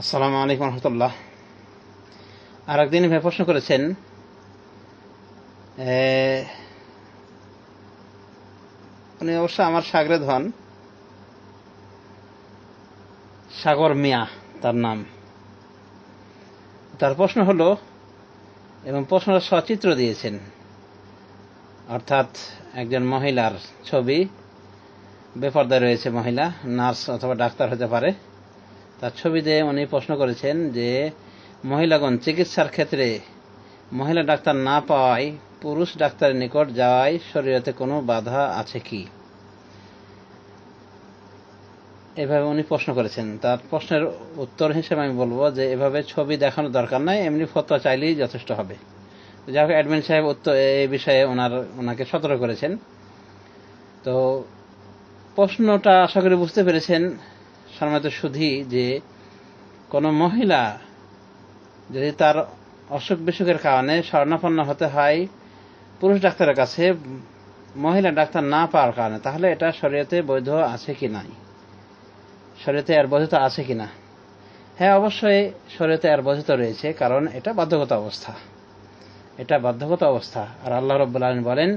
আসসালামু আলাইকুম রহমতুল্লাহ। আর একদিন ভাই প্রশ্ন করেছেন উনি অবশ্য আমার সাগরে ধন, সাগর মিয়া তার নাম। তার প্রশ্ন হলো এবং প্রশ্নটা সচিত্র দিয়েছেন। অর্থাৎ একজন মহিলার ছবি, বেপর্দায় রয়েছে মহিলা, নার্স অথবা ডাক্তার হতে পারে। তার ছবি দিয়ে উনি প্রশ্ন করেছেন যে, মহিলাগণ চিকিৎসার ক্ষেত্রে মহিলা ডাক্তার না পাওয়ায় পুরুষ ডাক্তারের নিকট যাওয়ায় শরীরতে কোনো বাধা আছে কি? এভাবে উনি প্রশ্ন করেছেন। তার প্রশ্নের উত্তর হিসেবে আমি বলব যে, এভাবে ছবি দেখানোর দরকার নাই, এমনি ফতোয়া চাইলেই যথেষ্ট হবে। যাই হোক অ্যাডমিন সাহেব এই বিষয়ে ওনার ওনাকে সতর্ক করেছেন। তো প্রশ্নটা আশা করি বুঝতে পেরেছেন সম্মানিত সুধি যে কোনো মহিলা যদি তার অসুখ বিসুখের কারণে স্বর্ণাপন্ন হতে হয় পুরুষ ডাক্তারের কাছে, মহিলা ডাক্তার না পাওয়ার কারণে, তাহলে এটা শরীয়তে বৈধ আছে কি নাই? শরীয়তে এর বৈধতা আছে কি না? হ্যাঁ অবশ্যই শরীয়তে এর বৈধতা রয়েছে, কারণ এটা বাধ্যগত অবস্থা। এটা বাধ্যগত অবস্থা। আর আল্লাহ রব্বুল আলম বলেন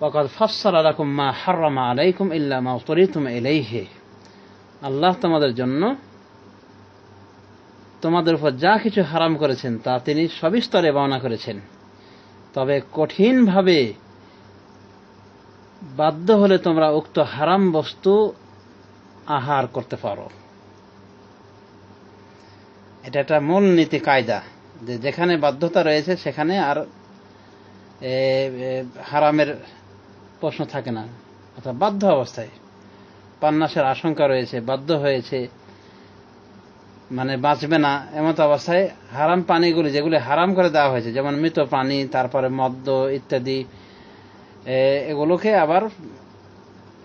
ওকদ ফসল আলাকুম মা হার্রমা আলাইকুম ইল্লা মা এলেই হে আল্লাহ তোমাদের জন্য তোমাদের উপর যা কিছু হারাম করেছেন, তা তিনি সবিস্তরে বর্ণনা করেছেন। তবে কঠিনভাবে বাধ্য হলে তোমরা উক্ত হারাম বস্তু আহার করতে পারো। এটা একটা মূল নীতি কায়দা। যে যেখানে বাধ্যতা রয়েছে, সেখানে আর হারামের প্রশ্ন থাকে না। অর্থাৎ বাধ্য অবস্থায়। পান্নাসের আশঙ্কা রয়েছে, বাধ্য হয়েছে মানে বাঁচবে না, এমত অবস্থায় হারাম পানিগুলি যেগুলি হারাম করে দেওয়া হয়েছে, যেমন মৃত পানি, তারপরে মদ্য ইত্যাদি এগুলোকে আবার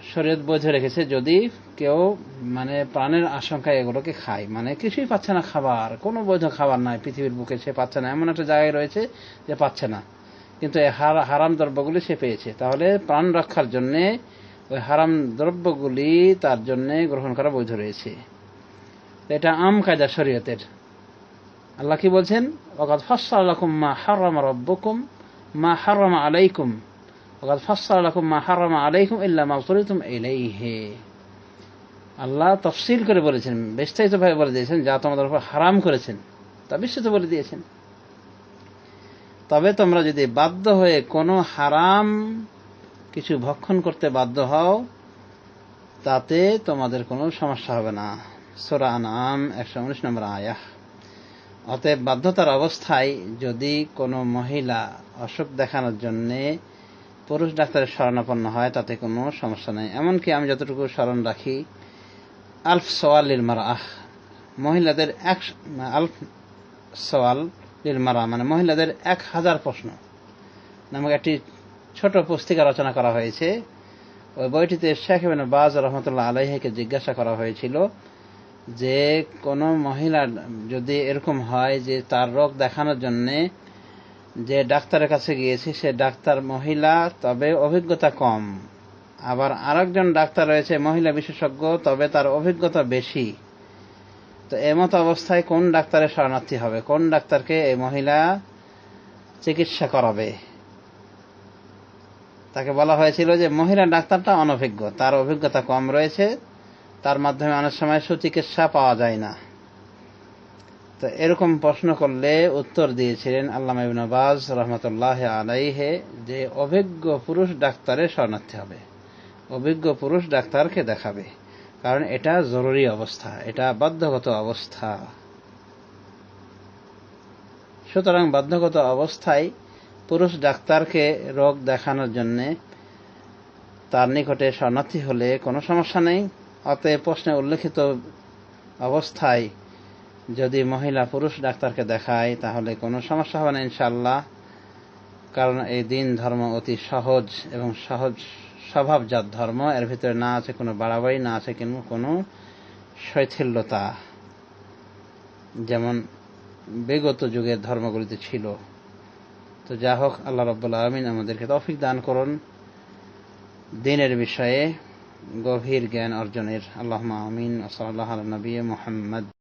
শরীয়ত বৈধ রেখেছে, যদি কেউ মানে প্রাণের আশঙ্কায় এগুলোকে খায় মানে কিছুই পাচ্ছে না খাবার, কোনো বৈধ খাবার নাই পৃথিবীর বুকে, সে পাচ্ছে না। এমন একটা জায়গায় রয়েছে যে পাচ্ছে না। কিন্তু এই হার- হারাম দ্রব্যগুলি সে পেয়েছে। তাহলে প্রাণ রক্ষার জন্যে ওই হারাম দ্রব্যগুলি তার জন্যে গ্রহণ করা বৈধ রয়েছে। এটা আম কায়দা শরীয়তের। আল্লাহ কি বলছেন? ওকাদ ফসালাকুম মা হারাম রব্বকুম, মা হারাম আলাইকুম। ওকাদ ফসালাকুম মা হারাম আলাইকুম ইল্লা মা তুরিতুম ইলাইহি আল্লাহ তফসিল করে বলেছেন বিস্তারিত ভাবে বলে দিয়েছেন, যা তোমাদের উপর হারাম করেছেন, তা বিস্তৃত বলে দিয়েছেন। তবে তোমরা যদি বাধ্য হয়ে কোনো হারাম কিছু ভক্ষণ করতে বাধ্য হও, তাতে তোমাদের কোনো সমস্যা হবে না। সোরা নাম একশো উনিশ নম্বর আয়াহ। অতএব বাধ্যতার অবস্থায় যদি কোনো মহিলা অসুখ দেখানোর জন্যে পুরুষ ডাক্তারের শরণাপন্ন হয়, তাতে কোনো সমস্যা নেই। এমনকি আমি যতটুকু স্মরণ রাখি, আলফ মারা আহ মহিলাদের এক আলফ সোয়াল লিল মানে মহিলাদের এক হাজার প্রশ্ন নামক একটি ছোট পুস্তিকা রচনা করা হয়েছে। ওই বইটিতে শেখ ইবিন বাজ রহমতুল্লাহ আলাইহাকে জিজ্ঞাসা করা হয়েছিল যে, কোনো মহিলা যদি এরকম হয় যে তার রোগ দেখানোর জন্যে যে ডাক্তারের কাছে গিয়েছি, সে ডাক্তার মহিলা, তবে অভিজ্ঞতা কম। আবার আরেকজন ডাক্তার রয়েছে, মহিলা বিশেষজ্ঞ, তবে তার অভিজ্ঞতা বেশি। তো এমত অবস্থায় কোন ডাক্তারের শরণার্থী হবে? কোন ডাক্তারকে এই মহিলা চিকিৎসা করাবে? তাকে বলা হয়েছিল যে মহিলা ডাক্তারটা অনভিজ্ঞ, তার অভিজ্ঞতা কম রয়েছে, তার মাধ্যমে অনেক সময় সুচিকিৎসা পাওয়া যায় না। তো এরকম প্রশ্ন করলে উত্তর দিয়েছিলেন আল্লামা রহমতুল্লাহ আলাইহে যে অভিজ্ঞ পুরুষ ডাক্তারের শরণার্থী হবে। অভিজ্ঞ পুরুষ ডাক্তারকে দেখাবে। কারণ এটা জরুরি অবস্থা, এটা বাধ্যগত অবস্থা। সুতরাং বাধ্যগত অবস্থায় পুরুষ ডাক্তারকে রোগ দেখানোর জন্যে তার নিকটে শরণার্থী হলে কোনো সমস্যা নেই। অতএব প্রশ্নে উল্লেখিত অবস্থায় যদি মহিলা পুরুষ ডাক্তারকে দেখায়, তাহলে কোনো সমস্যা হবে না ইনশাল্লাহ কারণ এই দিন ধর্ম অতি সহজ এবং সহজ স্বভাবজাত ধর্ম। এর ভিতরে না আছে কোনো বাড়াবাড়ি, না আছে কিন্তু কোনো শৈথিল্যতা। যেমন বিগত যুগের ধর্মগুলিতে ছিল। তো যা হোক, আল্লাহ রব্বুল আলমিন আমাদেরকে তৌফিক দান করুন। দিনের বিষয়ে গভীর জ্ঞান অর্জনের। আল্লাহ আমিন। ওসলাল্লাহ নবী মোহাম্মদ।